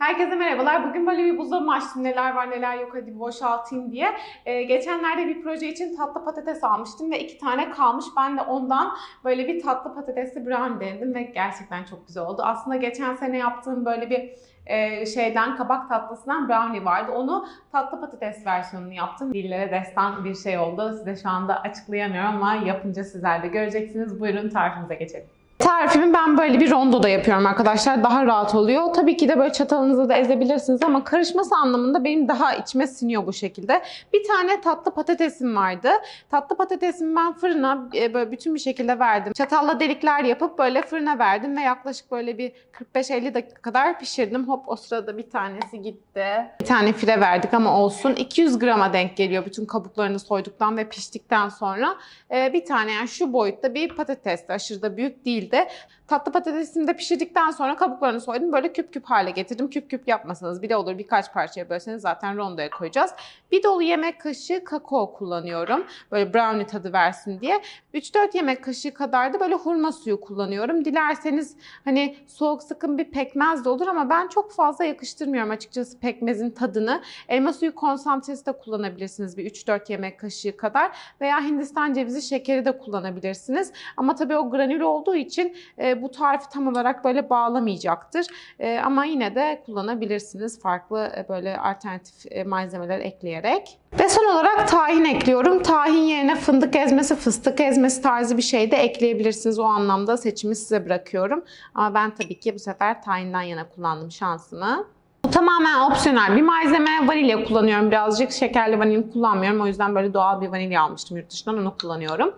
Herkese merhabalar. Bugün böyle bir buzdolabı açtım. Neler var neler yok hadi boşaltayım diye. Ee, geçenlerde bir proje için tatlı patates almıştım ve iki tane kalmış. Ben de ondan böyle bir tatlı patatesli brownie denedim ve gerçekten çok güzel oldu. Aslında geçen sene yaptığım böyle bir e, şeyden kabak tatlısından brownie vardı. Onu tatlı patates versiyonunu yaptım. Dillere destan bir şey oldu. Size şu anda açıklayamıyorum ama yapınca sizler de göreceksiniz. Buyurun tarifimize geçelim. Tarifimi ben böyle bir rondoda yapıyorum arkadaşlar. Daha rahat oluyor. Tabii ki de böyle çatalınızla da ezebilirsiniz ama karışması anlamında benim daha içime siniyor bu şekilde. Bir tane tatlı patatesim vardı. Tatlı patatesimi ben fırına e, böyle bütün bir şekilde verdim. Çatalla delikler yapıp böyle fırına verdim ve yaklaşık böyle bir 45-50 dakika kadar pişirdim. Hop o sırada bir tanesi gitti. Bir tane file verdik ama olsun. 200 grama denk geliyor bütün kabuklarını soyduktan ve piştikten sonra. Ee, bir tane yani şu boyutta bir patates aşırı da büyük değildi. Tatlı patatesini de pişirdikten sonra kabuklarını soydum. Böyle küp küp hale getirdim. Küp küp yapmasanız bile olur. Birkaç parçaya bölseniz zaten rondoya koyacağız. Bir dolu yemek kaşığı kakao kullanıyorum. Böyle brownie tadı versin diye. 3-4 yemek kaşığı kadar da böyle hurma suyu kullanıyorum. Dilerseniz hani soğuk sıkın bir pekmez de olur ama ben çok fazla yakıştırmıyorum açıkçası pekmezin tadını. Elma suyu konsantresi de kullanabilirsiniz bir 3-4 yemek kaşığı kadar veya Hindistan cevizi şekeri de kullanabilirsiniz. Ama tabii o granül olduğu için e, bu tarifi tam olarak böyle bağlamayacaktır. E, ama yine de kullanabilirsiniz farklı e, böyle alternatif e, malzemeler ekleyerek. Ve son olarak tahin ekliyorum. Tahin yerine fındık ezmesi, fıstık ezmesi tarzı bir şey de ekleyebilirsiniz. O anlamda seçimi size bırakıyorum. Ama ben tabii ki bu sefer tahinden yana kullandım şansımı. Bu tamamen opsiyonel bir malzeme. Vanilya kullanıyorum birazcık. Şekerli vanilya kullanmıyorum. O yüzden böyle doğal bir vanilya almıştım yurt dışından. Onu kullanıyorum.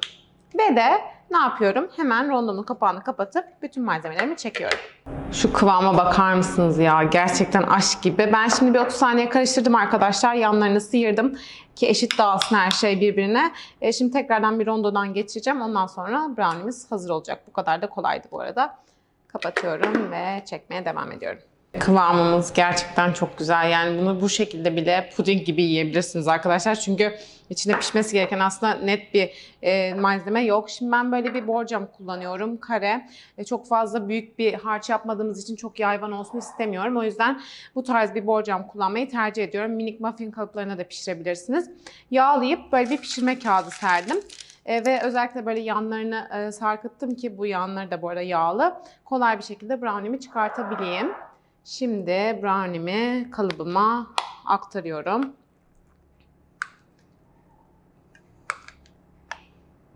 Ve de ne yapıyorum? Hemen rondonun kapağını kapatıp bütün malzemelerimi çekiyorum. Şu kıvama bakar mısınız ya? Gerçekten aşk gibi. Ben şimdi bir 30 saniye karıştırdım arkadaşlar. Yanlarını sıyırdım ki eşit dağılsın her şey birbirine. E, şimdi tekrardan bir rondodan geçeceğim. Ondan sonra brownie'miz hazır olacak. Bu kadar da kolaydı bu arada. Kapatıyorum ve çekmeye devam ediyorum. Kıvamımız gerçekten çok güzel. Yani bunu bu şekilde bile puding gibi yiyebilirsiniz arkadaşlar. Çünkü içinde pişmesi gereken aslında net bir e, malzeme yok. Şimdi ben böyle bir borcam kullanıyorum. Kare. E, çok fazla büyük bir harç yapmadığımız için çok yayvan olsun istemiyorum. O yüzden bu tarz bir borcam kullanmayı tercih ediyorum. Minik muffin kalıplarına da pişirebilirsiniz. Yağlayıp böyle bir pişirme kağıdı serdim. E, ve özellikle böyle yanlarını e, sarkıttım ki bu yanları da bu arada yağlı. Kolay bir şekilde brownie'mi çıkartabileyim. Şimdi brownie'mi kalıbıma aktarıyorum.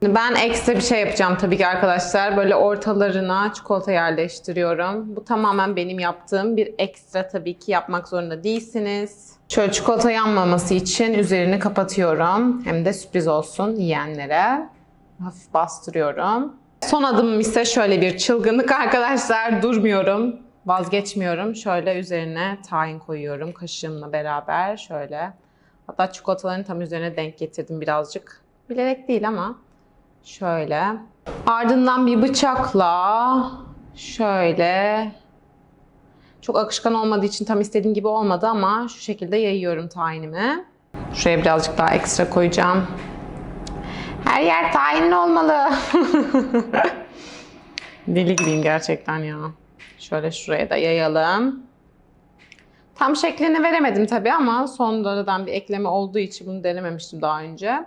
Ben ekstra bir şey yapacağım tabii ki arkadaşlar. Böyle ortalarına çikolata yerleştiriyorum. Bu tamamen benim yaptığım bir ekstra tabii ki yapmak zorunda değilsiniz. Şöyle çikolata yanmaması için üzerini kapatıyorum. Hem de sürpriz olsun yiyenlere. Hafif bastırıyorum. Son adımım ise şöyle bir çılgınlık arkadaşlar. Durmuyorum. Vazgeçmiyorum. Şöyle üzerine tahin koyuyorum kaşığımla beraber. Şöyle. Hatta çikolataların tam üzerine denk getirdim birazcık. Bilerek değil ama. Şöyle. Ardından bir bıçakla şöyle çok akışkan olmadığı için tam istediğim gibi olmadı ama şu şekilde yayıyorum tahinimi. Şuraya birazcık daha ekstra koyacağım. Her yer tahinli olmalı. Deli gibiyim gerçekten ya. Şöyle şuraya da yayalım. Tam şeklini veremedim tabii ama sonradan bir ekleme olduğu için bunu denememiştim daha önce.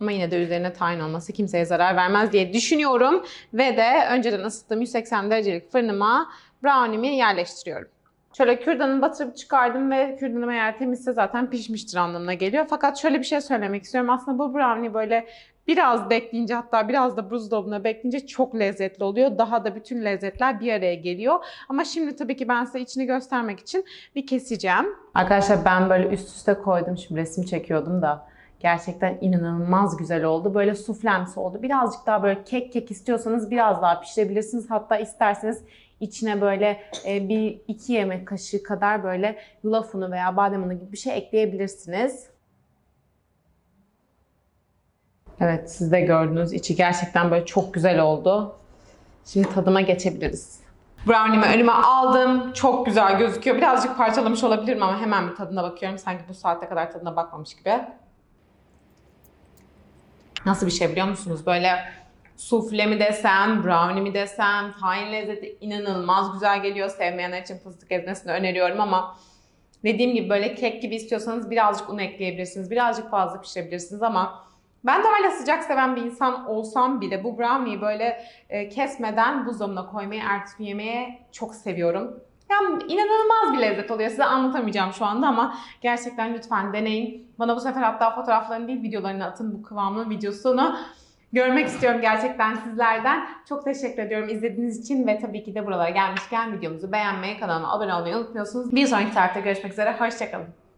Ama yine de üzerine tayin olması kimseye zarar vermez diye düşünüyorum. Ve de önceden ısıttığım 180 derecelik fırınıma brownie'mi yerleştiriyorum. Şöyle kürdanı batırıp çıkardım ve kürdanım eğer temizse zaten pişmiştir anlamına geliyor. Fakat şöyle bir şey söylemek istiyorum. Aslında bu brownie böyle biraz bekleyince hatta biraz da buzdolabına bekleyince çok lezzetli oluyor. Daha da bütün lezzetler bir araya geliyor. Ama şimdi tabii ki ben size içini göstermek için bir keseceğim. Arkadaşlar ben böyle üst üste koydum. Şimdi resim çekiyordum da. Gerçekten inanılmaz güzel oldu. Böyle suflemsi oldu. Birazcık daha böyle kek kek istiyorsanız biraz daha pişirebilirsiniz. Hatta isterseniz içine böyle e, bir iki yemek kaşığı kadar böyle yulaf unu veya badem unu gibi bir şey ekleyebilirsiniz. Evet siz de gördünüz. İçi gerçekten böyle çok güzel oldu. Şimdi tadıma geçebiliriz. Brownie'mi önüme aldım. Çok güzel gözüküyor. Birazcık parçalamış olabilirim ama hemen bir tadına bakıyorum. Sanki bu saate kadar tadına bakmamış gibi. Nasıl bir şey biliyor musunuz? Böyle Sufle mi desem, brownie mi desem, tahin lezzeti inanılmaz güzel geliyor. Sevmeyenler için fıstık ezmesini öneriyorum ama dediğim gibi böyle kek gibi istiyorsanız birazcık un ekleyebilirsiniz. Birazcık fazla pişirebilirsiniz ama ben de öyle sıcak seven bir insan olsam bile bu brownie'yi böyle e, kesmeden buzdolabına koymayı, ertesi gün yemeye çok seviyorum. Yani inanılmaz bir lezzet oluyor. Size anlatamayacağım şu anda ama gerçekten lütfen deneyin. Bana bu sefer hatta fotoğraflarını değil videolarını atın bu kıvamlı videosunu. Görmek istiyorum gerçekten sizlerden. Çok teşekkür ediyorum izlediğiniz için ve tabii ki de buralara gelmişken videomuzu beğenmeyi, kanalıma abone olmayı unutmuyorsunuz. Bir sonraki tarihte görüşmek üzere. Hoşçakalın.